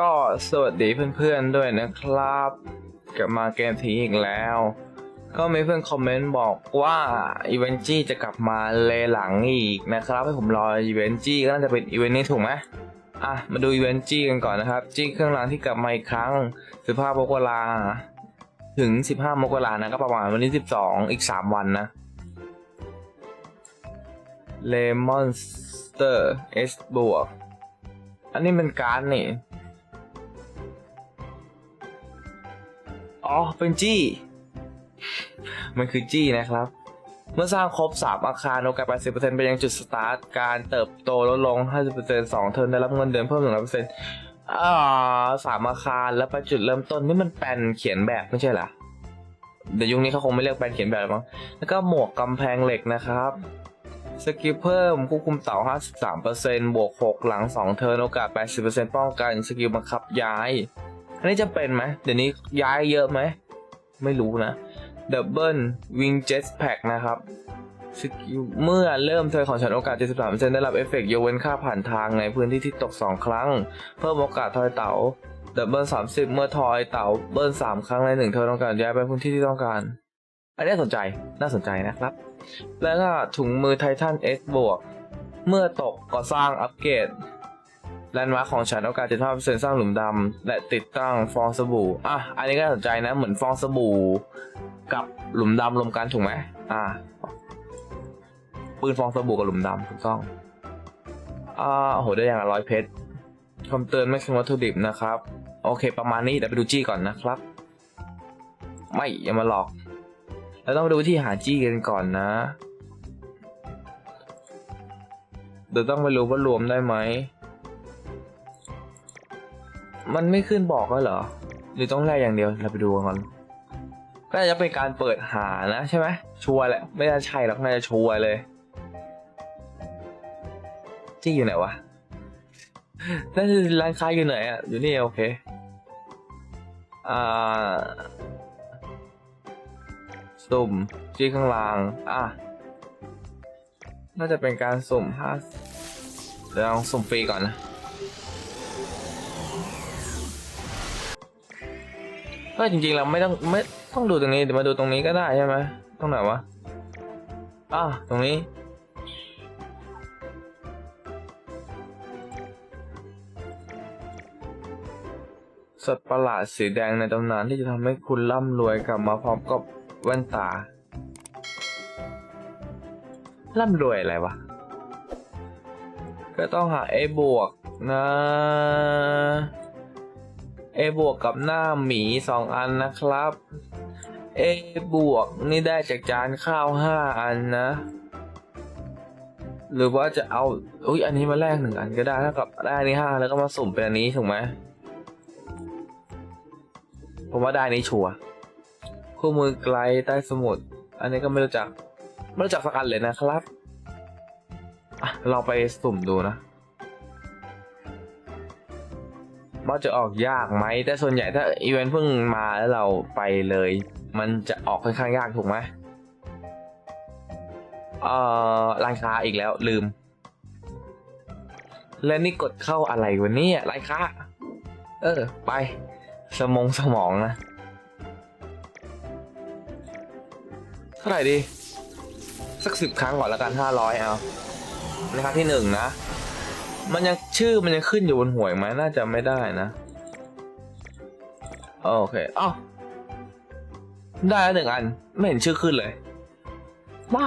ก็สวัสดีเพื่อนๆด้วยนะครับ กลับมาเกมทีอีกแล้ว ก็มีเพื่อนคอมเมนต์บอกว่าอีเวนจี้จะกลับมาเลหลังอีกนะครับ ให้ผมรออีเวนจี้ก็น่าจะเป็นอีเวนต์นี้ถูกไหมอะ มาดูอีเวนจี้กันก่อนนะครับ จี้เครื่องรางที่กลับมาอีกครั้ง15มกราถึง 15มกรานะก็ประมาณวันที่12 อีก 3 วันนะเลมอนสเตอร์เอสบวกอันนี้เป็นการ์ดนี่ อ๋อ เป็นจี้ มันคือจี้นะครับ เมื่อสร้างครบ 3 อาคารโอกาส 80%ไปยังจุดสตาร์ท การเติบโตลดลง 50% 2 เทิร์นได้รับเงินเดือนเพิ่ม 100%อ่าสามอาคารแล้วไปจุดเริ่มต้นนี่มันแปลนเขียนแบบไม่ใช่เหรอเดี๋ยวยุคนี้เขาคงไม่เรียกแปลนเขียนแบบมั้ง แล้วก็หมวกกำแพงเหล็กนะครับสกิลเพิ่มควบคุมเต่า 53%บวก 6 หลัง 2 เทิร์นโอกาส 80%ป้องกันสกิลบังคับย้าย นนี้จะเป็นไหมเดี๋ยวนี้ย้ายเยอะไหม ไม่รู้นะดับเบิลวิงเจ็ตแพ็กนะครับเมื่อเริ่มเทิร์นของฉันโอกาส 73%ได้รับเอฟเฟกต์ยกเว้นค่าผ่านทางในพื้นที่ที่ตก 2 ครั้ง เพิ่มโอกาสทอยเต่าดับเบิล30 เมื่อทอยเต่าเบิล3 ครั้งในหนึ่งเทิร์นโอกาสย้ายไปพื้นที่ที่ต้องการ อันนี้สนใจน่าสนใจนะครับ แล้วก็ถุงมือไททัน S บวกเมื่อตกก่อสร้างอัปเกรด แลนด์มาร์คของฉันโอกาส75%สร้างหลุมดำและติดตั้งฟองสบู่อะอันนี้ก็น่าสนใจนะเหมือนฟองสบู่กับหลุมดำรวมกันถูกไหมอ่าปืนฟองสบู่กับหลุมดำถูกต้องอ่าโหได้อย่างละร้อยเพชรคำเตือนไม่ใช่วัตถุดิบนะครับ โอเค ประมาณนี้เดี๋ยวไปดูจี้ก่อนนะครับ ไม่อย่ามาหลอกเราต้องไปดูที่หาจี้กันก่อนนะเดี๋ยวต้องไปรู้ว่ารวมได้ไหม มันไม่ขึ้นบอกแล้วเหรอ หรือต้องแลกอย่างเดียว เราไปดูกันก่อนก็น่าจจะเป็นการเปิดหานะใช่ไหมชัวร์แหละ ไม่น่าใช่หรอกน่าจะชัวร์เลย จี้อยู่ไหนวะนั่นคือร้านค้าอยู่ไหนอะ อยู่นี่โอเค อ่าสุ่มจี้ข้างล่าง อะ น่าจะเป็นการสุ่มห้าเดี๋ยวลองสุ่มฟรีก่อนนะ ก็จริงๆเราไม่ต้องไม่ต้องดูตรงนี้เดี๋ยวมาดูตรงนี้ก็ได้ใช่ไหมตรงไหนวะอะตรงนี้สัตว์ประหลาดสีแดงในตำนานที่จะทำให้คุณร่ำรวยกลับมาพร้อมกับแว่นตา ร่ำรวยอะไรวะ ก็ต้องหา A บวกนะ A บวกกับหน้าหมีสองอันนะครับ A บวกนี่ได้จากจานข้าวห้าอันนะ หรือว่าจะเอาอุ้ยอันนี้มาแลกหนึ่งอันก็ได้เท่ากับได้นนี้ห้าแล้วก็มาสุ่มเป็นอันนี้ถูกไหมผมว่าได้นี้ชัวร์คู่มือไกลใต้สมุทรอันนี้ก็ไม่รู้จัก ไม่รู้จักสักอันเลยนะครับ อะ เราไปสุ่มดูนะ ว่าจะออกยากไหม แต่ส่วนใหญ่ถ้าอีเวนต์เพิ่งมาแล้วเราไปเลย มันจะออกค่อนข้างยากถูกไหมเอ่อร้านค้าอีกแล้วลืม และนี่กดเข้าอะไรวะเนี่ยร้านค้า เออ ไป สมองสมองนะ เท่าไหร่ดี สักสิบครั้งก่อนแล้วกันห้าร้อยเอานครับที่หนึ่งนะ มันยังชื่อมันยังขึ้นอยู่บนหวยไหมน่าจะไม่ได้นะ โอเคอ้าได้แล้วหนึ่งอัน ไม่เห็นชื่อขึ้นเลยว้า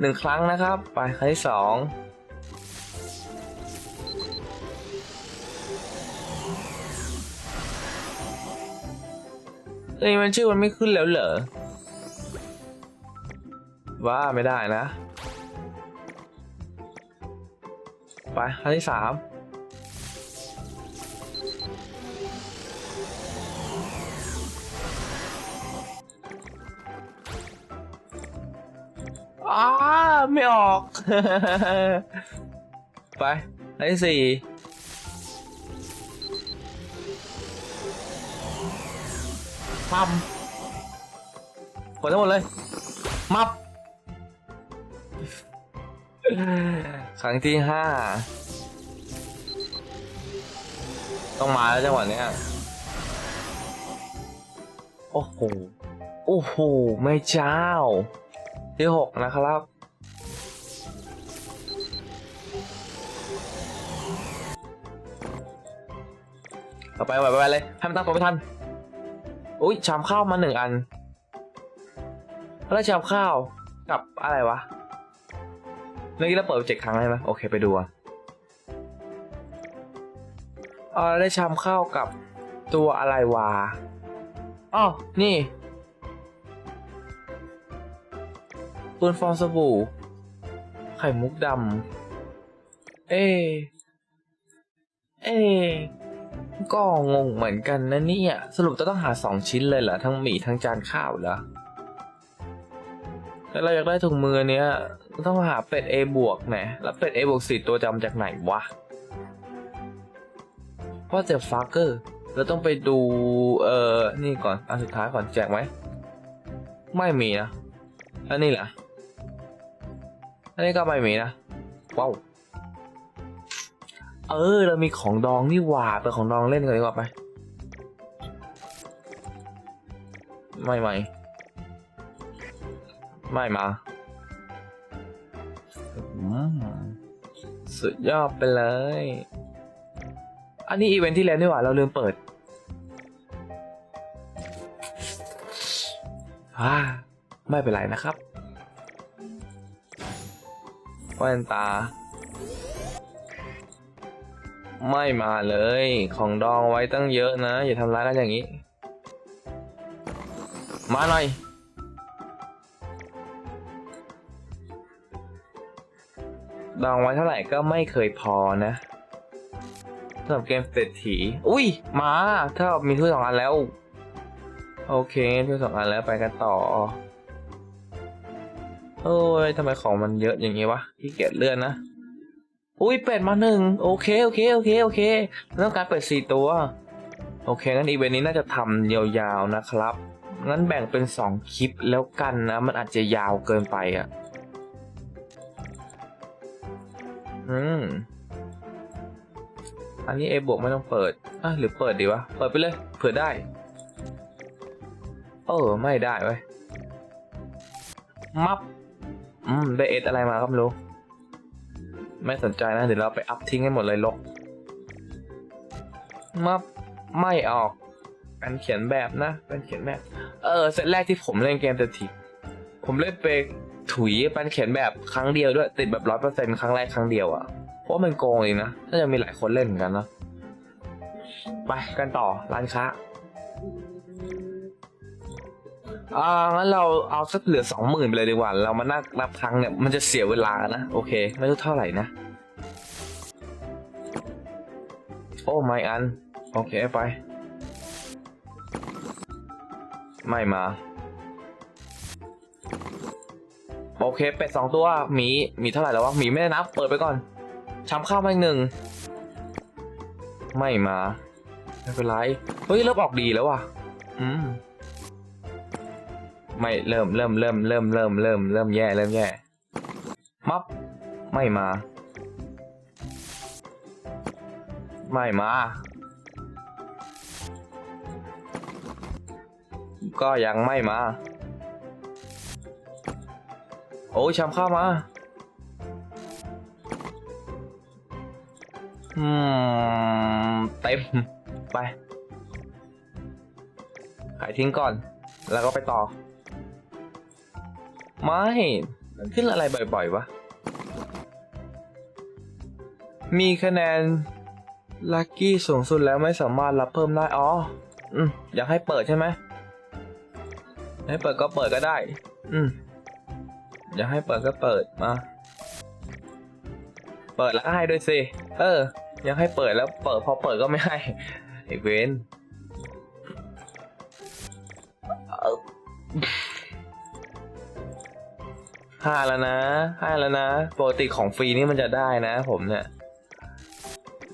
หนึ่งครั้งนะครับ ไปครั้งที่สองเอ้ยมันชื่อมันไม่ขึ้นแล้วเหรอว่าไม่ได้นะ ไปครั้งที่สามอ้าไม่ออก ไปครั้งที่สี่ปั๊มกดทั้งหมดเลย มับ ครั้งที่ห้าต้องมาแล้วจังหวะเนี้ยโอ้โห โอ้โหแม่เจ้า ที่หกนะครับ ต่อไปไปไปเลย ให้มันตั้งตัวไม่ทัน อุ้ยชามข้าวมาหนึ่งอัน แล้วชามข้าวกับอะไรวะ เมื่อกี้เราเปิดเจ็ดครั้งได้ไหมโอเคไปดูอะเออได้ชามข้าวกับตัวอะไรวะอ๋อนี่ปืนฟองสบู่ ไข่มุกดำ เอ เอ ก็งงเหมือนกันนะเนี่ย สรุปจะต้องหาสองชิ้นเลยเหรอ ทั้งหมี่ทั้งจานข้าวเหรอ แล้วเราอยากได้ถุงมือเนี้ยต้องหาเป็ด A บวกแหมแล้วเป็ด A บวกสี่ตัวจำจากไหนวะว่าแต่ฟักเกอร์เราต้องไปดู เอ่อ นี่ก่อน อันสุดท้ายก่อนแจกไหม ไม่มีนะ อันนี้แหละอันนี้ก็ไม่มีนะ ว้าว เออ เรามีของดองนี่หว่าไปของดองเล่นกันดีกว่าไป ไม่ไม่ ไม่มาอืมสุดยอดไปเลย อันนี้อีเวนท์ที่แล้วนี่หว่า เราลืมเปิดอ่าไม่เป็นไรนะครับแว่นตา ไม่มาเลย ของดองไว้ตั้งเยอะนะ อย่าทำร้ายกันอย่างนี้ มาหน่อย ดองไว้เท่าไหร่ก็ไม่เคยพอนะสำหรับเกมเศรษฐีอุ้ยมาถ้ามีถ้วยสองอันแล้ว โอเคถ้วยสองอันแล้วไปกันต่อโอ้ยทำไมของมันเยอะอย่างงี้วะขี้เกียจเลื่อนนะอุ้ยเป็ดมาหนึ่งโอเคโอเคโอเคโอเคเราต้องการเป็ดสี่ตัว โอเคงั้นอีเวนต์นี้น่าจะทำยาวๆนะครับงั้นแบ่งเป็นสองคลิปแล้วกันนะ มันอาจจะยาวเกินไปอะ อืมอันนี้ A บวกไม่ต้องเปิดอะหรือเปิดดีวะ เปิดไปเลย เผื่อได้ เออ ไม่ได้เว้ย มับ อืม ได้เอสอะไรมาก็ไม่รู้ ไม่สนใจนะ เดี๋ยวเราไปอัพทิ้งให้หมดเลยลก มับ ไม่ออกการเขียนแบบนะการเขียนแบบ เออ เซตแรกที่ผมเล่นเกมเตทีผมเล่นไป ถุยปันเขียนแบบครั้งเดียวด้วย ติดแบบร้อยเปอร์เซ็นครั้งแรกครั้งเดียวอะ่ะเพราะมันโกงเองนะน่าจะมีหลายคนเล่นเหมือนกันนะไปกันต่อร้านค้าอ่างั้นเราเอาสักเหลือสองหมื่นไปเลยดีกว่า เรามานั่งนับครั้งเนี่ยมันจะเสียเวลานะ โอเค ไม่รู้เท่าไหร่นะ โอ้ไม่อัน โอเคไป ไม่มา โอเคเป็ดสองตัวหมีหมีเท่าไหร่แล้ววะหมีไม่ได้นับเปิดไปก่อนช้ำข้าวมาอีกหนึ่งไม่มาไม่เป็นไรเฮ้ยเริ่มออกดีแล้วว่ะอืมไม่เริ่มเริ่มเริ่มเริ่มเริ่มเริ่มเริ่มแย่เริ่มแย่มับไม่มา ไม่มา ก็ยังไม่มา โอ้ยชามข้าวมาอืมเต็มไป ขายทิ้งก่อน แล้วก็ไปต่อ ไม่มันขึ้นอะไรบ่อยๆวะ มีคะแนนลัคกี้สูงสุดแล้วไม่สามารถรับเพิ่มได้ อ๋อ อืมอยากให้เปิดใช่ไหม ให้เปิดก็เปิดก็ได้ อืม อยากให้เปิดก็เปิดมา เปิดแล้วก็ให้ด้วยสิ เออยากให้เปิดแล้วเปิดพอเปิดก็ไม่ให้ไอเวนห้าแล้วนะห้าแล้วนะ ปกติของฟรีนี่มันจะได้นะผมเนี่ย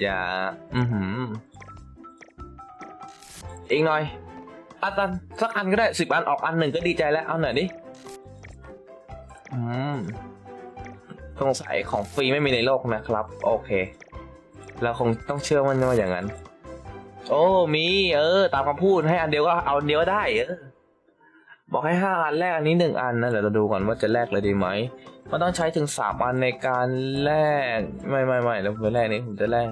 อย่า อือหืออีกหน่อยอันสักอันก็ได้สิบอันออกอันหนึ่งก็ดีใจแล้ว เอาหน่อยดิ อืมสงสัยของฟรีไม่มีในโลกนะครับ โอเค เราคงต้องเชื่อมันว่าอย่างนั้น โอ้มี เออ ตามคำพูดให้อันเดียวก็เอาอันเดียวก็ได้เออบอกให้ห้าอันแรกอันนี้หนึ่งอันนะเดี๋ยวเราดูก่อนว่าจะแลกเลยดีไหมมันต้องใช้ถึงสามอันในการแลกไม่ไม่ไม่แล้วผมแรกนี้ผมจะแลก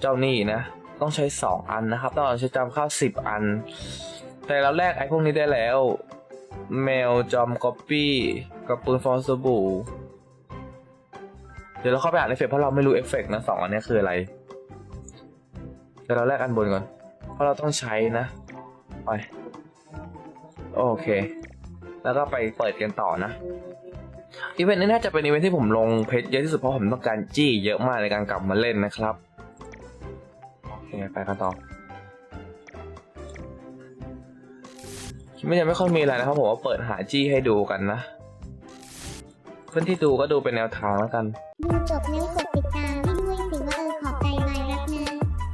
เจ้านี่นะ ต้องใช้สองอันนะครับ ต้องใช้จำข้าวสิบอัน แต่เราแลกไอ้พวกนี้ได้แล้ว แมวจอมก๊อปปี้กับปืนฟองสบู่เดี๋ยวเราเข้าไปอ่านเอฟเฟกเพราะเราไม่รู้เอฟเฟกนะสองอันนี้คืออะไรเดี๋ยวเราแลกอันบนก่อน เพราะเราต้องใช้นะไปโอเค แล้วก็ไปเปิดกันต่อนะอีเวนต์นี้น่าจะเป็นอีเวนต์ที่ผมลงเพจเยอะที่สุดเพราะผมต้องการจี้เยอะมากในการกลับมาเล่นนะครับโอเคไปกันต่อ คลิปนี้ยังไม่ค่อยมีอะไรนะครับผมว่าเปิดหาจี้ให้ดูกันนะ เพื่อนที่ดูก็ดูเป็นแนวทางแล้วกัน ดูจบแล้วกด